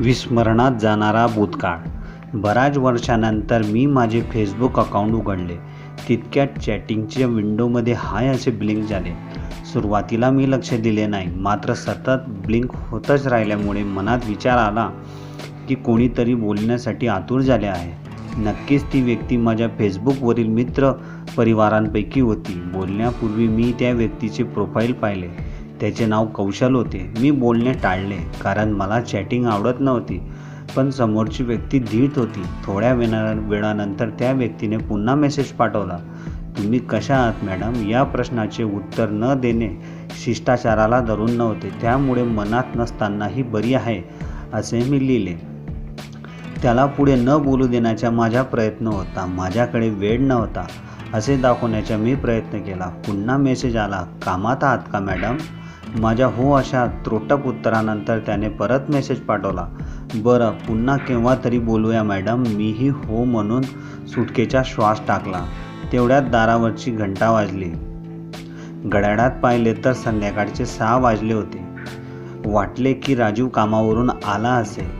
विस्मरणात जाणारा भूतकाळ. बऱ्याच वर्षानंतर मी माझे फेसबुक अकाउंट उघडले. तितक्यात चॅटिंगच्या विंडोमध्ये हाय असे ब्लिंक झाले. सुरुवातीला मी लक्ष दिले नाही. मात्र सतत ब्लिंक होतच राहिल्यामुळे मनात विचार आला की कोणीतरी बोलण्यासाठी आतुर झाले आहे. नक्कीच ती व्यक्ती माझ्या फेसबुकवरील मित्र परिवारांपैकी होती. बोलण्यापूर्वी मी त्या व्यक्तीचे प्रोफाईल पाहिले. त्याचे नाव कौशल होते. मी बोलणे टाळले कारण मला चॅटिंग आवडत नव्हती. पण समोरची व्यक्ती धीट होती. थोड्या वेळा वेळानंतर त्या व्यक्तीने पुन्हा मेसेज पाठवला. तुम्ही कशा आहात मॅडम या प्रश्नाचे उत्तर न देणे शिष्टाचाराला धरून नव्हते. त्यामुळे मनात नसतानाही बरी आहे असे मी लिहिले. त्याला पुढे न बोलू देण्याचा माझा प्रयत्न होता. माझ्याकडे वेळ नव्हता असे दाखवण्याचा मी प्रयत्न केला. पुन्हा मेसेज आला. कामात आहात का मॅडम माझ्या हो अशा त्रोटक उत्तरानंतर त्याने परत मेसेज पाठवला. बरं पुन्हा केव्हा तरी बोलूया मॅडम मीही हो म्हणून सुटकेचा श्वास टाकला. तेवढ्यात दारावरची घंटा वाजली. घड्याळात पाहिले तर संध्याकाळचे सहा वाजले होते. वाटले की राजीव कामावरून आला असे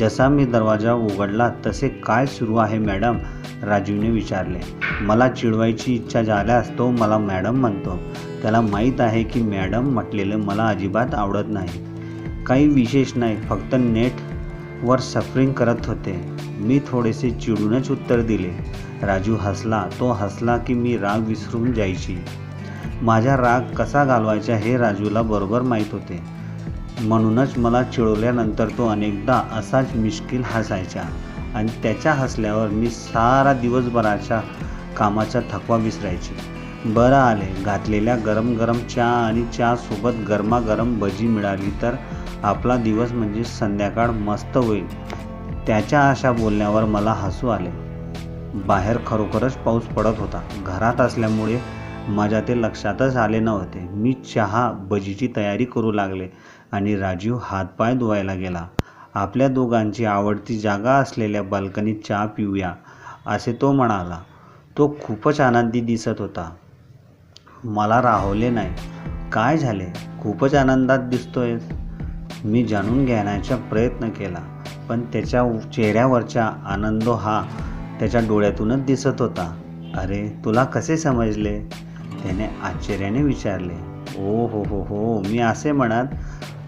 जसा मी दरवाजा उघडला तसे काय सुरू आहे मॅडम राजीवने विचारले. मला चिडवायची इच्छा झाल्यास तो मला मॅडम म्हणतो. त्याला माहीत आहे की मॅडम म्हटलेलं मला अजिबात आवडत नाही. काही विशेष नाही फक्त नेटवर सफरिंग करत होते. मी थोडेसे चिडूनच उत्तर दिले. राजू हसला. तो हसला की मी राग विसरून जायची. माझा राग कसा घालवायचा हे राजूला बरोबर माहीत होते. म्हणूनच मला चिडवल्यानंतर तो अनेकदा असाच मिश्किल हसायचा आणि त्याच्या हसल्यावर मी सारा दिवसभराच्या कामाचा थकवा विसरायचे. बरं आले. घातलेल्या गरम गरम चहा आणि चहासोबत गरमागरम भजी मिळाली तर आपला दिवस म्हणजे संध्याकाळ मस्त होईल. त्याच्या अशा बोलण्यावर मला हसू आले. बाहेर खरोखरच पाऊस पडत होता. घरात असल्यामुळे माझ्या ते लक्षातच आले नव्हते. मी चहा भजीची तयारी करू लागले आणि राजीव हातपाय धुवायला गेला. आपल्या दोघांची आवडती जागा असलेल्या बाल्कनीत चहा पिऊया असे तो म्हणाला. तो खूपच आनंदी दिसत होता. मला राहवले नाही. काय झाले? खूपच आनंदात दिसतोय मी जाणून घेण्याचा प्रयत्न केला पण त्याच्या चेहऱ्यावरचा आनंद हा त्याच्या डोळ्यातूनच दिसत होता. अरे तुला कसे समजले? त्याने आश्चर्याने विचारले. ओ हो हो हो मी असे म्हणत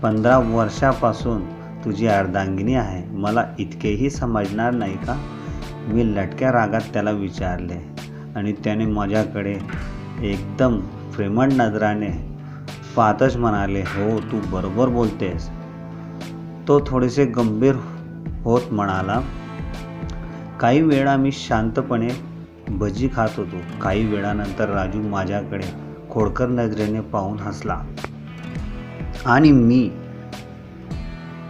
पंधरा वर्षापासून तुझी अर्धांगिनी आहे. मला इतकेही समजणार नाही का? मी लटक्या रागात त्याला विचारले आणि त्याने माझ्याकडे एकदम प्रेमळ नजराने पाहतच म्हणाले हो तू बरोबर बोलतेस. तो थोडेसे गंभीर होत म्हणाला काही वेळा मी शांतपणे भजी खात होतो. काही वेळानंतर राजू माझ्याकडे खोडकर नजरेने पाहून हसला. आणि मी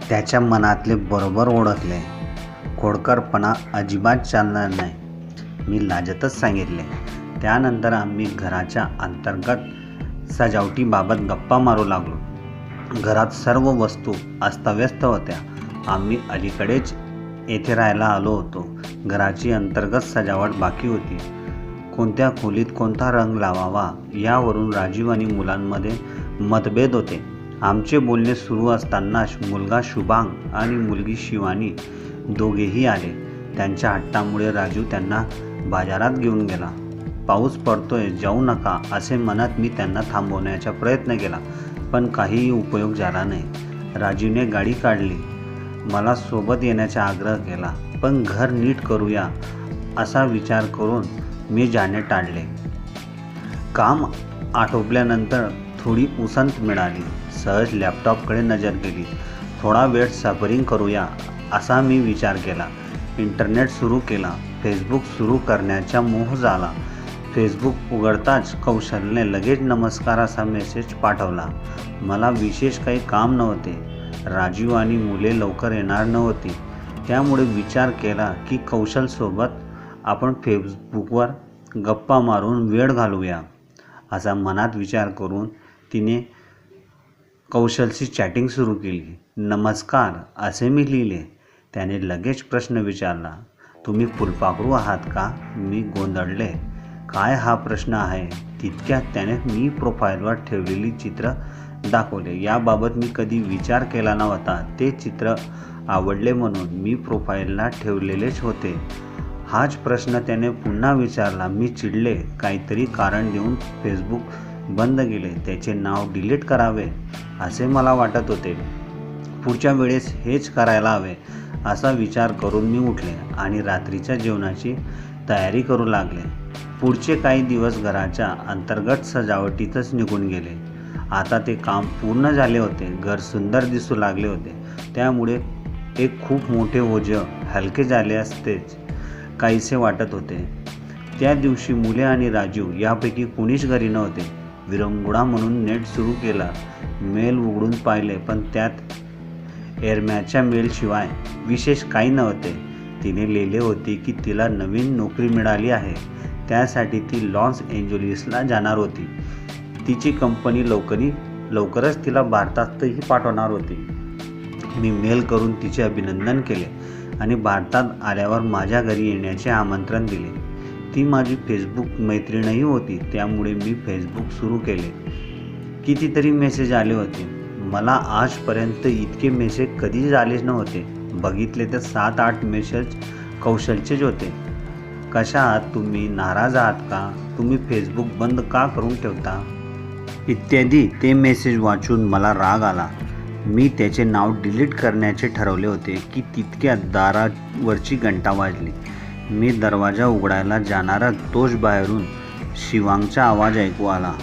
त्याच्या मनातले बरोबर ओळखले. खोडकरपणा अजिबात चालणार नाही. मी लाजतच सांगितले. त्यानंतर आम्ही घराच्या अंतर्गत सजावटीबाबत गप्पा मारू लागलो. घरात सर्व वस्तू अस्ताव्यस्त होत्या. आम्ही अलीकडेच येथे राहायला आलो होतो. घराची अंतर्गत सजावट बाकी होती. कोणत्या खोलीत कोणता रंग लावावा यावरून राजीव आणि मुलांमध्ये मतभेद होते. आमचे बोलणे सुरू असतानाच मुलगा शुभांग आणि मुलगी शिवानी दोघेही आले. त्यांच्या हट्टामुळे राजू त्यांना बाजारात घेऊन गेला. पाऊस पडतोय जाऊ नका असे मनात मी त्यांना थांबवण्याचा प्रयत्न केला. पण काहीही उपयोग झाला नाही. राजीवने गाडी काढली. मला सोबत येण्याचा आग्रह केला पण घर नीट करूया असा विचार करून मी जाणे टाळले. काम आटोपल्यानंतर थोडी उसंत मिळाली. सहज लॅपटॉपकडे नजर गेली. थोडा वेळ सफरिंग करूया असा मी विचार केला. इंटरनेट सुरू केला. फेसबुक सुरू करण्याचा मोह झाला. फेसबुक उघडताच कौशलने लगेच नमस्कार असा मेसेज पाठवला. मला विशेष काही काम नव्हते. राजीव आणि मुले लवकर येणार नव्हती. त्यामुळे विचार केला की कौशलसोबत आपण फेसबुकवर गप्पा मारून वेळ घालूया. असा मनात विचार करून तिने कौशलशी चॅटिंग सुरू केली. नमस्कार असे मी लिहिले. त्याने लगेच प्रश्न विचारला. तुम्ही फुलपाखरू आहात का? मी गोंधळले. काय हा प्रश्न आहे? तितक्यात त्याने मी प्रोफाईलवर ठेवलेली चित्र दाखवले. याबाबत मी कधी विचार केला नव्हता. ते चित्र आवडले म्हणून मी प्रोफाईलला ठेवलेलेच होते. हाच प्रश्न त्याने पुन्हा विचारला. मी चिडले. काहीतरी कारण देऊन फेसबुक बंद केले. त्याचे नाव डिलीट करावे असे मला वाटत होते. पुढच्या वेळेस हेच करायला हवे असा विचार करून मी उठले आणि रात्रीच्या जेवणाची तयारी करू लागले. पुढचे काही दिवस घराच्या अंतर्गत सजावटीतच निघून गेले. आता ते काम पूर्ण झाले होते. घर सुंदर दिसू लागले होते. त्यामुळे एक खूप मोठे ओझ हलके झाले असतेच काहीसे वाटत होते. त्या दिवशी मुले आणि राजीव यापैकी कोणीच घरी नव्हते. विरंगुळा म्हणून नेट सुरू केला. मेल उघडून पाहिले पण त्यात एरम्याच्या मेलशिवाय विशेष काही नव्हते. तिने लिहिले होते की तिला नवीन नोकरी मिळाली आहे. त्यासाठी ती लॉस एंजलिसला जाणार होती. तिची कंपनी लवकरी लवकरच तिला भारतातही पाठवणार होती. मी मेल करून तिचे अभिनंदन केले आणि भारतात आल्यावर माझ्या घरी येण्याचे आमंत्रण दिले. ती माझी फेसबुक मैत्रीणही होती त्यामुळे मी फेसबुक सुरू केले. कितीतरी मेसेज आले होते. मला आजपर्यंत इतके मेसेज कधीच आलेच नव्हते. बघितले तर सात आठ मेसेज कौशलचेच होते. कशा आहात तुम्ही नाराज आहात का? तुम्ही फेसबुक बंद का करून ठेवता? इत्यादी ते मेसेज वाचून मला राग आला. मी त्याचे नाव डिलीट करण्याचे ठरवले होते की तितक्या दारावरची घंटा वाजली. मी दरवाजा उघडायला जाणारा तोच बाहेरून शिवांगचा आवाज ऐकू आला.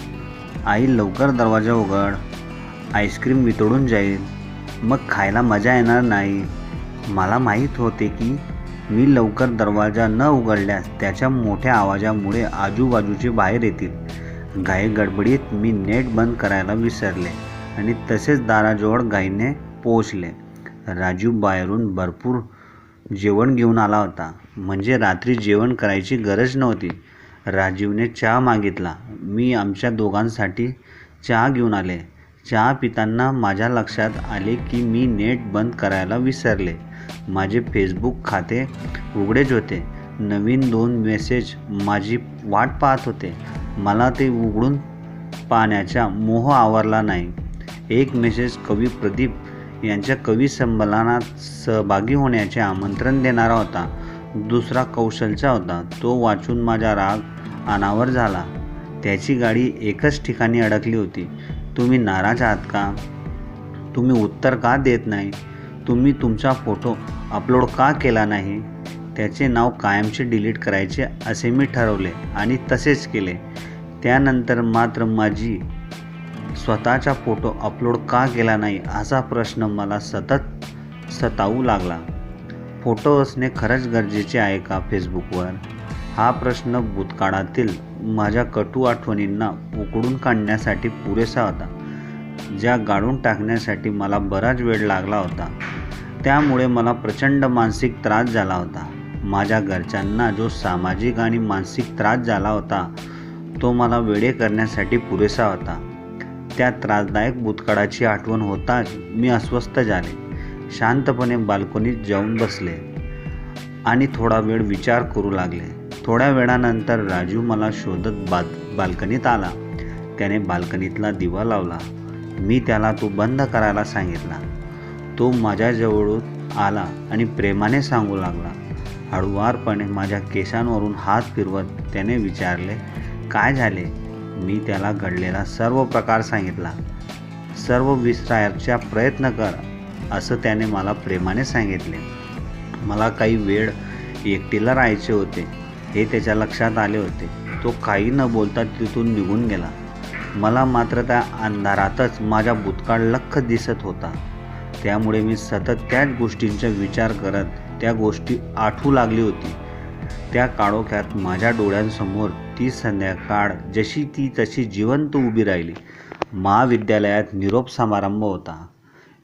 आई लवकर दरवाजा उघड. आईस्क्रीम वितळून जाईल. मग खायला मजा येणार नाही. मला माहीत होते की मी लवकर दरवाजा न उघडल्यास त्याच्या मोठ्या आवाजामुळे आजूबाजूचे बाहेर येतील. घाई गडबडीत मी नेट बंद करायला विसरले आणि तसेच दाराजवळ गाईने पोहोचले. राजू बाहेरून भरपूर जेवण घेऊन आला होता. म्हणजे रात्री जेवण करायची गरज नव्हती. राजीवने चहा मागितला. मी आमच्या दोघांसाठी चहा घेऊन आले. चहा पिताना माझ्या लक्षात आले की मी नेट बंद करायला विसरले. माझे फेसबुक खाते उघडेच होते. नवीन दोन मेसेज माझी वाट पाहत होते. मला ते उघडून पाहण्याचा मोह आवरला नाही. एक मेसेज कवी प्रदीप यांच्या कवी संमेलनात सहभागी होण्याचे आमंत्रण देणारा होता. दुसरा कौशलचा होता. तो वाचून माझा राग अनावर झाला. त्याची गाडी एकच ठिकाणी अडकली होती. तुम्ही नाराज आहात का? तुम्ही उत्तर का देत नाही? तुम्ही तुमचा फोटो अपलोड का केला नाही? त्याचे नाव कायमचे डिलीट करायचे असे मी ठरवले आणि तसेच केले. त्यानंतर मात्र माझी स्वतःचा फोटो अपलोड का केला नाही असा प्रश्न मला सतत सतावू लागला. फोटो असणे खरंच गरजेचे आहे का फेसबुकवर? हा प्रश्न भूतकाळातील माझ्या कटू आठवणींना उकडून काढण्यासाठी पुरेसा होता ज्या गाडून टाकण्यासाठी मला बराच वेळ लागला होता. त्यामुळे मला प्रचंड मानसिक त्रास झाला होता. माझ्या घरच्यांना जो सामाजिक आणि मानसिक त्रास झाला होता तो मला वेडे करण्यासाठी पुरेसा होता. त्या त्रासदायक भूतकाळाची आठवण होताच मी अस्वस्थ झाले. शांतपणे बाल्कनीत जाऊन बसले आणि थोडा वेळ विचार करू लागले. थोड्या वेळानंतर राजू मला शोधत बाल बाल्कनीत आला. त्याने बाल्कनीतला दिवा लावला. मी त्याला तो बंद करायला सांगितला. तो माझ्याजवळून आला आणि प्रेमाने सांगू लागला. हळुवारपणे माझ्या केसांवरून हात फिरवत त्याने विचारले काय झाले? मी त्याला घडलेला सर्व प्रकार सांगितला. सर्व विसरायचा प्रयत्न कर असं त्याने मला प्रेमाने सांगितले. मला काही वेळ एकटीला राहायचे होते हे त्याच्या लक्षात आले होते. तो काही न बोलता तिथून निघून गेला. मला मात्र त्या अंधारातच माझा भूतकाळ लख दिसत होता. त्यामुळे मी सतत त्याच गोष्टींचा विचार करत त्या गोष्टी आठवू लागली होती. त्या काळोख्यात माझ्या डोळ्यांसमोर ती संध्याकाळ जशी ती तशी जिवंत उभी राहिली. महाविद्यालयात निरोप समारंभ होता.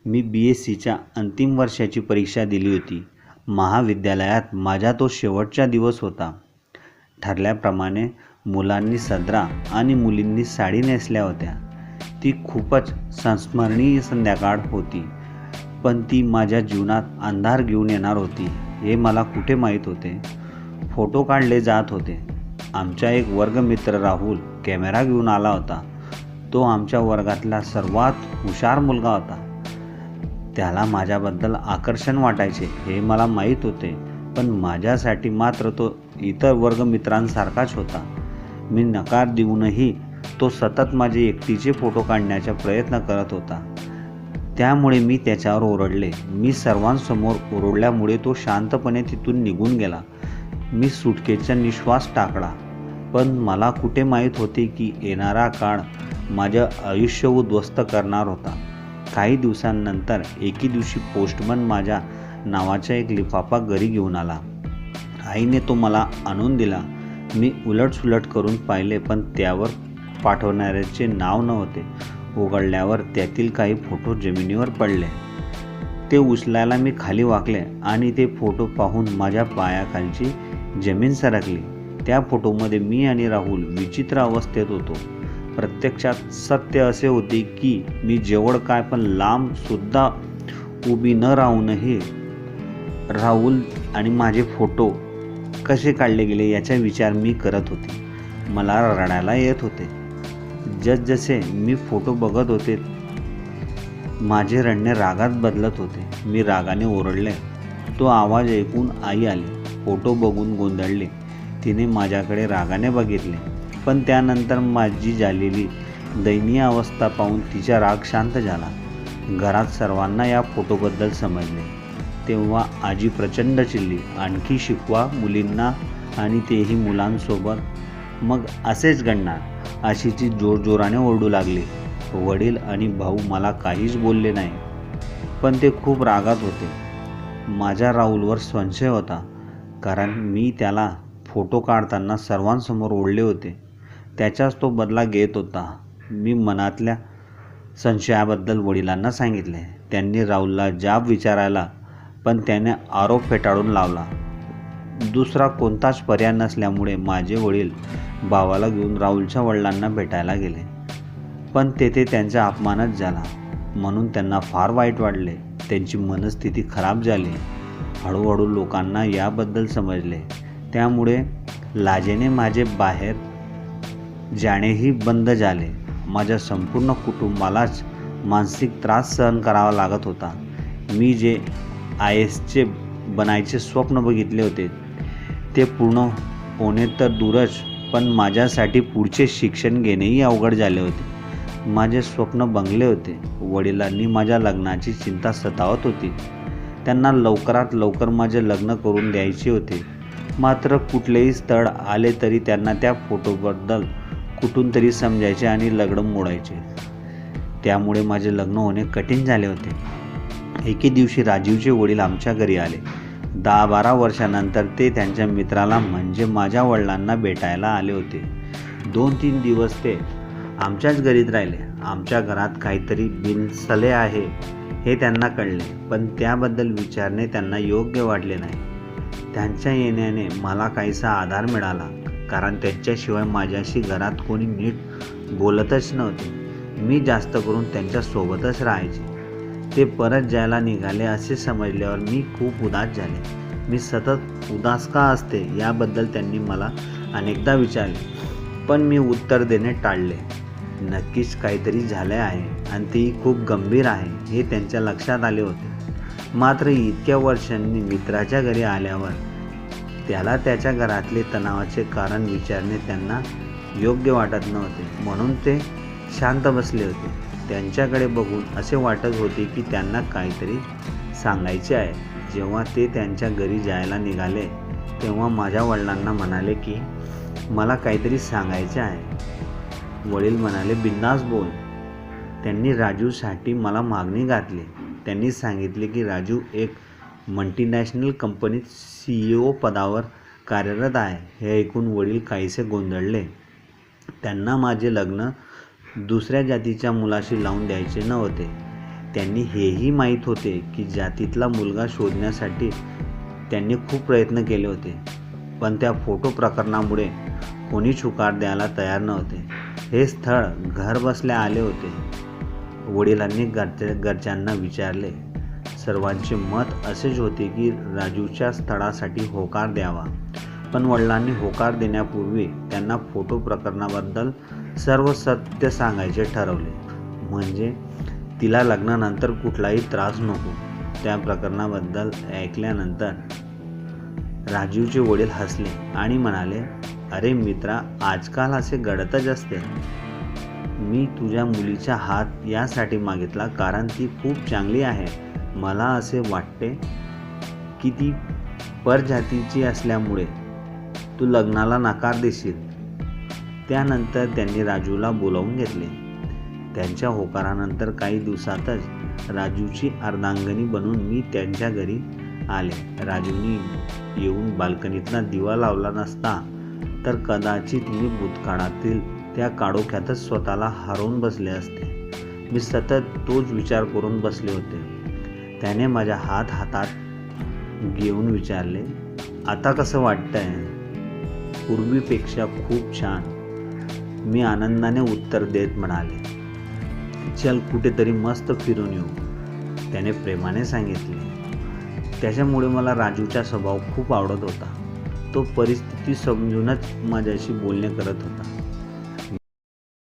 मी बी एस सीच्या अंतिम वर्षाची परीक्षा दिली होती. महाविद्यालयात माझा तो शेवटचा दिवस होता. ठरल्याप्रमाणे मुलांनी सदरा आणि मुलींनी साडी नेसल्या होत्या. ती खूपच संस्मरणीय संध्याकाळ होती. पण ती माझ्या जीवनात अंधार घेऊन येणार होती हे मला कुठे माहीत होते? फोटो काढले जात होते. आमचा एक वर्गमित्र राहुल कॅमेरा घेऊन आला होता. तो आमच्या वर्गातला सर्वात हुशार मुलगा होता. त्याला माझ्याबद्दल आकर्षण वाटायचे हे मला माहीत होते पण माझ्यासाठी मात्र तो इतर वर्गमित्रांसारखाच होता. मी नकार देऊनही तो सतत माझे एकटीचे फोटो काढण्याचा प्रयत्न करत होता. त्यामुळे मी त्याच्यावर ओरडले. मी सर्वांसमोर ओरडल्यामुळे तो शांतपणे तिथून निघून गेला. मी सुटकेचा निश्वास टाकला. पण मला कुठे माहीत होते की येणारा काळ माझं आयुष्य उद्ध्वस्त करणार होता. काही दिवसांनंतर एके दिवशी पोस्टमन माझ्या नावाचा एक लिफाफा घरी घेऊन आला. आईने तो मला आणून दिला. मी उलटसुलट करून पाहिले पण त्यावर पाठवणाऱ्याचे नाव नव्हते. उघडल्यावर त्यातील काही फोटो जमिनीवर पडले. ते उचलायला मी खाली वाकले आणि ते फोटो पाहून माझ्या पायाखालची जमीन सरकली. त्या फोटोमध्ये मी आणि राहुल विचित्र अवस्थेत होतो. प्रत्यक्षात सत्य असे होते की मी जेवढ काय पण लांबसुद्धा उभी न राहूनही राहुल आणि माझे फोटो कसे काढले गेले याचा विचार मी करत होते. मला रडायला येत होते. जसजसे मी फोटो बघत होते माझे रडणे रागात बदलत होते. मी रागाने ओरडले. तो आवाज ऐकून आई आली. फोटो बघून गोंधळले. तिने माझ्याकडे रागाने बघितले. पण त्यानंतर माझी झालेली दयनीय अवस्था पाहून तिचा राग शांत झाला. घरात सर्वांना या फोटोबद्दल समजले. तेव्हा आजी प्रचंड चिल्ली आणखी शिकवा मुलींना आणि तेही मुलांसोबत. मग असेच घडणार अशी ती जोरजोराने ओरडू लागली. वडील आणि भाऊ मला काहीच बोलले नाही. पण ते खूप रागात होते. माझ्या राहुलवर संशय होता. कारण मी त्याला फोटो काढताना सर्वांसमोर ओढले होते. त्याच्याच तो बदला घेत होता. मी मनातल्या संशयाबद्दल वडिलांना सांगितले. त्यांनी राहुलला जाब विचारायला पण त्याने आरोप फेटाळून लावला. दुसरा कोणताच पर्याय नसल्यामुळे माझे वडील भावाला घेऊन राहुलच्या वडिलांना भेटायला गेले. पण तेथे त्यांचा अपमानच झाला. म्हणून त्यांना फार वाईट वाटले. त्यांची मनस्थिती खराब झाली. हळूहळू लोकांना याबद्दल समजले. त्यामुळे लाजेने माझे बाहेर जाणेही बंद झाले. माझ्या संपूर्ण कुटुंबालाच मानसिक त्रास सहन करावा लागत होता. मी जे आय एसचे बनायचे स्वप्न बघितले होते ते पूर्ण होणे तर दूरच पण माझ्यासाठी पुढचे शिक्षण घेणेही अवघड झाले होते. माझे स्वप्न बंगले होते. वडिलांनी माझ्या लग्नाची चिंता सतावत होती. त्यांना लवकरात लवकर माझे लग्न करून द्यायचे होते. मात्र कुठलेही स्थळ आले तरी त्यांना त्या फोटोबद्दल कुठून तरी समजायचे आणि लग्न मोडायचे. त्यामुळे माझे लग्न होणे कठीण झाले होते. एके दिवशी राजीवचे वडील आमच्या घरी आले. दहा बारा वर्षानंतर ते त्यांच्या मित्राला म्हणजे माझ्या वडिलांना भेटायला आले होते. दोन तीन दिवस ते आमच्याच घरीत राहिले. आमच्या घरात काहीतरी बिनसले आहे हे त्यांना कळले. पण त्याबद्दल विचारणे त्यांना योग्य वाटले नाही. त्यांच्या येण्याने मला काहीसा आधार मिळाला कारण त्यांच्याशिवाय माझ्याशी घरात कोणी नीट बोलतच नव्हते. मी जास्त करून त्यांच्यासोबतच राहायचे. ते परत जायला निघाले असे समजल्यावर मी खूप उदास झाले. मी सतत उदास का असते याबद्दल त्यांनी मला अनेकदा विचारले पण मी उत्तर देणे टाळले. नक्कीच काहीतरी झाले आहे आणि तेही खूप गंभीर आहे हे त्यांच्या लक्षात आले होते. मात्र इतक्या वर्षांनी मित्राच्या घरी आल्यावर त्याला त्याच्या घरातले तणावाचे कारण विचारणे त्यांना योग्य वाटत नव्हते म्हणून ते शांत बसले होते. त्यांच्याकडे बघून असे वाटत होते की त्यांना काहीतरी सांगायचे आहे. जेव्हा ते त्यांच्या घरी जायला निघाले तेव्हा माझ्या वडिलांना म्हणाले की मला काहीतरी सांगायचे आहे. वडील म्हणाले बिंदास बोल. त्यांनी राजूसाठी मला मागणी घातली. त्यांनी सांगितले की राजू एक मल्टीनॅशनल कंपनीत सी ई ओ पदावर कार्यरत आहे. हे ऐकून वडील काहीसे गोंधळले. त्यांना माझे लग्न दुसऱ्या जातीच्या मुलाशी लावून द्यायचे नव्हते. त्यांनी हेही माहीत होते की जातीतला मुलगा शोधण्यासाठी त्यांनी खूप प्रयत्न केले होते पण त्या फोटो प्रकरणामुळे कोणी छुकार द्यायला तयार नव्हते. हे स्थळ घर बसल्या आले होते. वडिलांनी घरच्या घरच्यांना विचारले. सर्वांचे मत असेच होते की राजूच्या स्थळासाठी होकार द्यावा. पण वडिलांनी होकार देण्यापूर्वी त्यांना फोटो प्रकरणाबद्दल सर्व सत्य सांगायचे ठरवले. म्हणजे तिला लग्नानंतर कुठलाही त्रास नको. त्या प्रकरणाबद्दल ऐकल्यानंतर राजीवचे वडील हसले आणि म्हणाले अरे मित्रा आजकाल असे घडतच असते. मी तुझ्या मुलीचा हात यासाठी मागितला कारण ती खूप चांगली आहे. मला असे वाटते की ती परजातीची असल्यामुळे तू लग्नाला नकार देशील. त्यानंतर त्यांनी राजूला बोलावून घेतले. त्यांच्या होकारानंतर काही दिवसातच राजूची अर्धांगणी बनून मी त्यांच्या घरी आले. राजूनी येऊन बाल्कनीतला दिवा लावला नसता तर कदाचित मी भूतकाळातील त्या काडोख्यातच स्वतःला हरवून बसले असते. मी सतत तोच विचार करून बसले होते. त्याने माझ्या हात हातात घेऊन विचारले आता कसं वाटतंय? पूर्वीपेक्षा खूप छान. मी आनंदाने उत्तर देत म्हणाले. चल कुठेतरी मस्त फिरून येऊ त्याने प्रेमाने सांगितले. त्याच्यामुळे मला राजूचा स्वभाव खूप आवडत होता. तो परिस्थिती समजूनच माझ्याशी बोलणे करत होता.